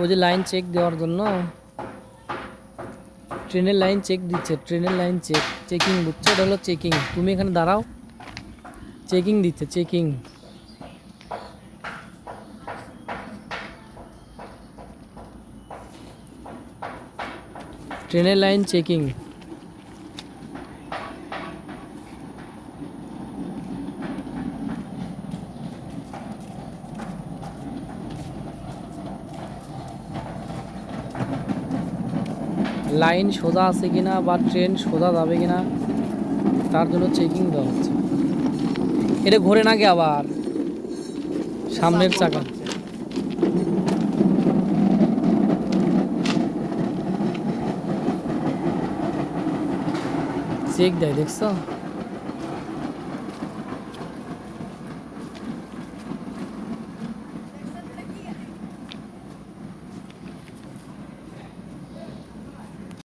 ওই যে line check দেওয়ার জন্য। ট্রেনের লাইন চেক দিচ্ছে ট্রেনের লাইন চেক চেকিং বুঝছ? এটা হলো চেকিং তুমি এখানে দাঁড়াও। চেকিং দিচ্ছে চেকিং ট্রেনের লাইন চেকিং লাইন সোজা আছে কিনা বা ট্রেন সোজা যাবে কিনা, তার জন্য চেকিং দেওয়া হচ্ছে। এটা ঘোরে নাকি আবার? সামনের চাকা। চেক দেয়, দেখছ?